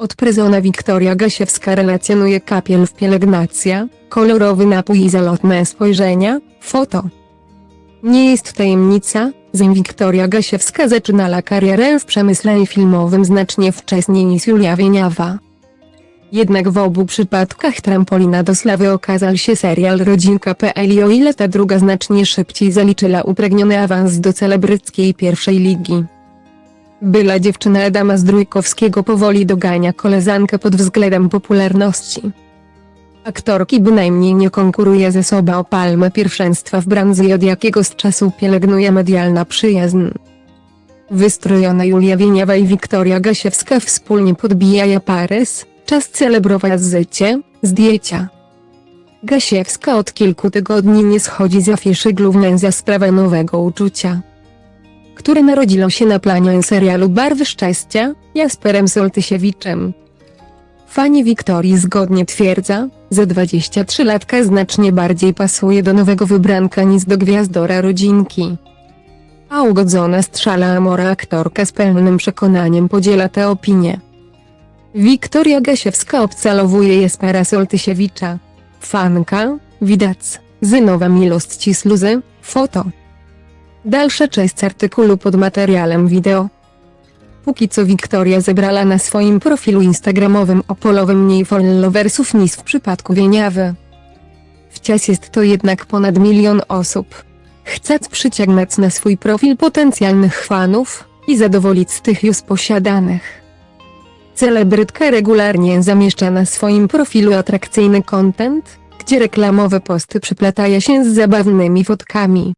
Odprezona Wiktoria Gasiewska relacjonuje kapiel w pielęgnacja, kolorowy napój i zalotne spojrzenia, foto. Nie jest tajemnica, że Wiktoria Gasiewska zaczynała karierę w przemyśle filmowym znacznie wcześniej niż Julia Wieniawa. Jednak w obu przypadkach trampolina do sławy okazał się serial Rodzinka.pl i o ile ta druga znacznie szybciej zaliczyła upragniony awans do celebryckiej pierwszej ligi. Była dziewczyna Adama Zdrójkowskiego powoli dogania koleżankę pod względem popularności. Aktorki bynajmniej nie konkuruje ze sobą o palmę pierwszeństwa w branży od jakiegoś czasu pielęgnuje medialna przyjaźń. Wystrojona Julia Wieniawa i Wiktoria Gasiewska wspólnie podbijają Paryż, czas celebrować życie, zdjęcia. Gasiewska od kilku tygodni nie schodzi z afiszy głównej za sprawę nowego uczucia które narodziło się na planie serialu Barwy Szczęścia, Jasperem Soltysiewiczem. Fani Wiktorii zgodnie twierdza, że 23-latka znacznie bardziej pasuje do nowego wybranka niż do gwiazdora rodzinki. A ugodzona strzala Amora aktorka z pełnym przekonaniem podziela tę opinię. Wiktoria Gasiewska obcalowuje Jaspera Soltysiewicza. Fanka, widać, zynowa miłość śluzy, foto. Dalsza część artykułu pod materiałem wideo. Póki co Wiktoria zebrała na swoim profilu instagramowym o mniej followersów niż w przypadku Wieniawy. Wciąż jest to jednak ponad milion osób. Chcąc przyciągnąć na swój profil potencjalnych fanów i zadowolić z tych już posiadanych. Celebrytka regularnie zamieszcza na swoim profilu atrakcyjny content, gdzie reklamowe posty przyplatają się z zabawnymi fotkami.